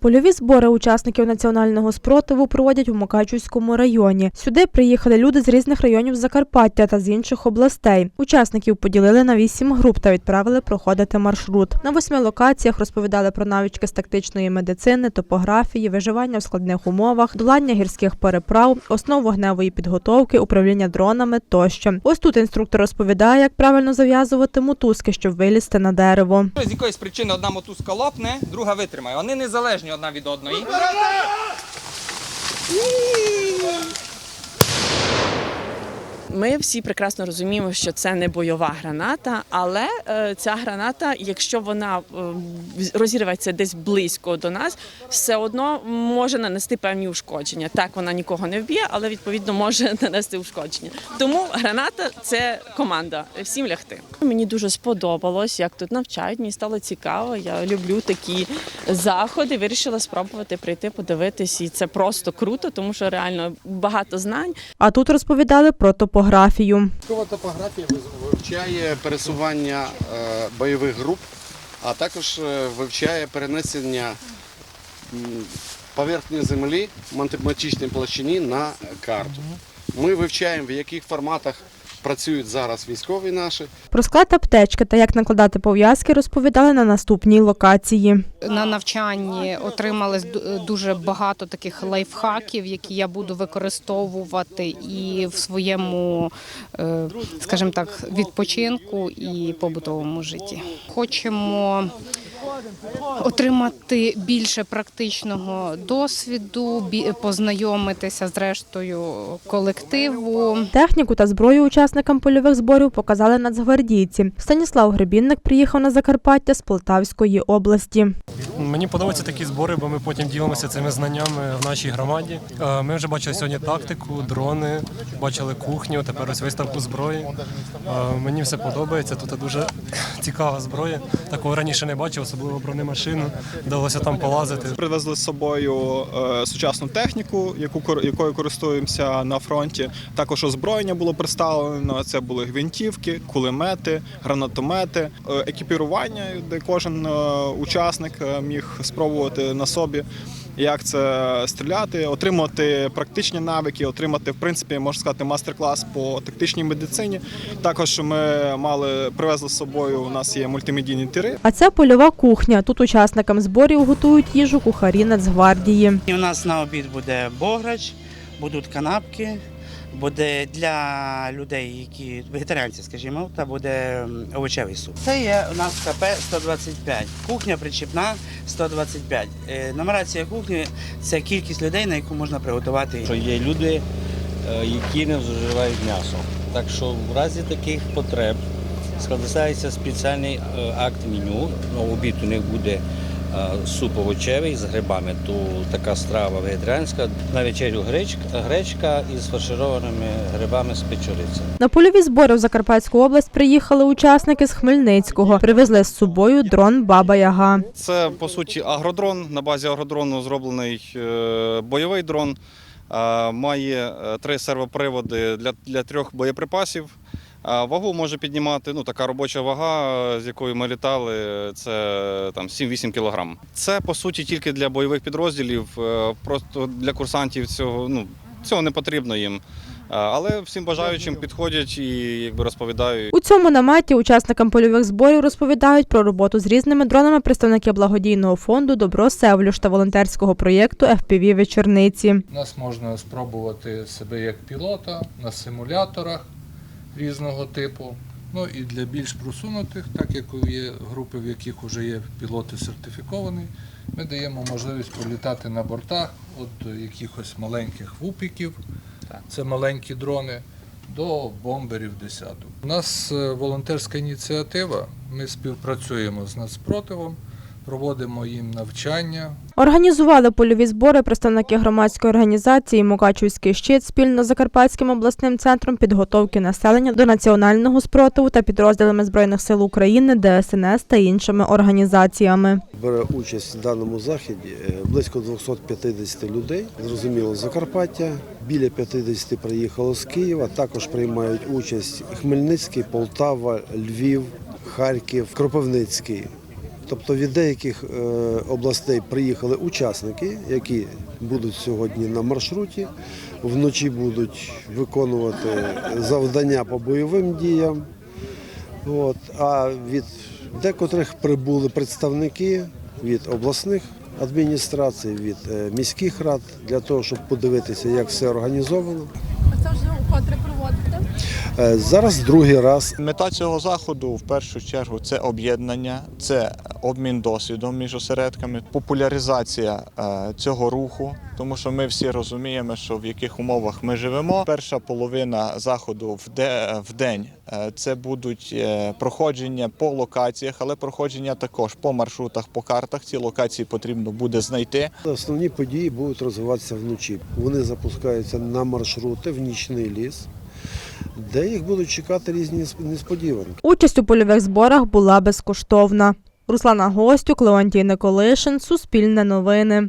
Польові збори учасників національного спротиву проводять у Мукачівському районі. Сюди приїхали люди з різних районів Закарпаття та з інших областей. Учасників поділили на вісім груп та відправили проходити маршрут. На восьми локаціях розповідали про навички з тактичної медицини, топографії, виживання в складних умовах, долання гірських переправ, основ вогневої підготовки, управління дронами тощо. Ось тут інструктор розповідає, як правильно зав'язувати мотузки, щоб вилізти на дерево. З якоїсь причини одна мотузка лопне, друга витримає. Вони незалежні одна від одної. Ми всі прекрасно розуміємо, що це не бойова граната, але е, ця граната, якщо вона е, розірветься десь близько до нас, все одно може нанести певні ушкодження. Так, вона нікого не вб'є, але відповідно може нанести ушкодження. Тому граната це команда. Всім лягти. Мені дуже сподобалось, як тут навчають. Мені стало цікаво. Я люблю такі заходи. Вирішила спробувати прийти, подивитись, і це просто круто, тому що реально багато знань. А тут розповідали про топографію. Військова топографія вивчає пересування е, бойових груп, а також е, вивчає перенесення поверхні землі в математичній площині на карту. Ми вивчаємо, в яких форматах працюють зараз військові наші. Про склад аптечки та як накладати пов'язки розповідали на наступній локації. На навчанні отримали ду- дуже багато таких лайфхаків, які я буду використовувати і в своєму, е, скажімо так, відпочинку і побутовому житті. Хочемо отримати більше практичного досвіду, бі- познайомитися з рештою колективу. Техніку та зброю учасникам польових зборів показали нацгвардійці. Станіслав Гребінник приїхав на Закарпаття з Полтавської області. Мені подобаються такі збори, бо ми потім ділимося цими знаннями в нашій громаді. Е, Ми вже бачили сьогодні тактику, дрони, бачили кухню, тепер ось виставку зброї. Е, Мені все подобається. Тут дуже цікава зброя. Такого раніше не бачив, особливо бронемашину. Вдалося там полазити. Привезли з собою е, сучасну техніку, яку якою користуємося на фронті. Також озброєння було представлено. Це були гвинтівки, кулемети, гранатомети, е, екіпірування, де кожен е, учасник міг спробувати на собі. Як це стріляти, отримати практичні навики, отримати, в принципі, можна сказати, мастер-клас по тактичній медицині. Також ми мали привезли з собою. У нас є мультимедійні тири, А це польова кухня. Тут учасникам зборів готують їжу кухарі Нацгвардії. І у нас на обід буде бограч, будуть канапки, буде для людей, які вегетаріанці, скажімо, та буде овочевий суп. Це є у нас КП 125. Кухня причіпна 125. Е, Нумерація кухні це кількість людей, на яку можна приготувати. що є люди, е, які не зживають м'ясо. Так що в разі таких потреб складається спеціальний е, акт меню. На обід у них буде е, суп овочевий з грибами, то така страва вегетаріанська. На вечерю гречка, гречка із фаршированими грибами з печориці. На польові збори в Закарпатську область приїхали учасники з Хмельницького. Привезли з собою дрон Баба Яга. Це по суті агродрон. На базі агродрону зроблений е, бойовий дрон. Е, Має три сервоприводи для, для трьох боєприпасів. Е, Вагу може піднімати, ну така робоча вага, з якою ми літали, це там 7-8 кг. Це по суті тільки для бойових підрозділів. е, Просто для курсантів цього ну цього не потрібно їм. Але всім бажаючим підходять і якби розповідають. У цьому наметі учасникам польових зборів розповідають про роботу з різними дронами представники благодійного фонду Добро Севлюш та волонтерського проєкту FPV вечорниці. Нас можна спробувати себе як пілота на симуляторах різного типу. Ну і для більш просунутих, так як є групи, в яких вже є пілоти сертифіковані, ми даємо можливість політати на бортах від якихось маленьких вупіків, це маленькі дрони, до бомберів десяток. У нас е, волонтерська ініціатива, ми співпрацюємо з нацпротивом, проводимо їм навчання, Організували польові збори представники громадської організації Мукачівський щит спільно з Закарпатським обласним центром підготовки населення до національного спротиву та підрозділами збройних сил України, ДСНС та іншими організаціями. Бере участь в даному заході е, близько 250 людей. Зрозуміло, Закарпаття. Біля 50 приїхало з Києва. Також приймають участь Хмельницький, Полтава, Львів, Харків, Кропивницький. Тобто від деяких е, областей приїхали учасники, які будуть сьогодні на маршруті, вночі будуть виконувати завдання по бойовим діям. От. А від декотрих прибули представники від обласних адміністрацій, від е, міських рад для того, щоб подивитися, як все організовано. Це вже вкотре проводите. Е, Зараз другий раз Мета цього заходу в першу чергу це об'єднання, це обмін досвідом між осередками, популяризація е, цього руху, тому що ми всі розуміємо, що в яких умовах ми живемо. Перша половина заходу в, день е, це будуть е, проходження по локаціях, але проходження також по маршрутах, по картах. Ці локації потрібно буде знайти. Основні події будуть розвиватися вночі. Вони запускаються на маршрути в нічний ліс, де їх будуть чекати різні несподіванки. Участь у польових зборах була безкоштовна. Руслана Гостюк, Леонтій Николишин, Суспільне новини.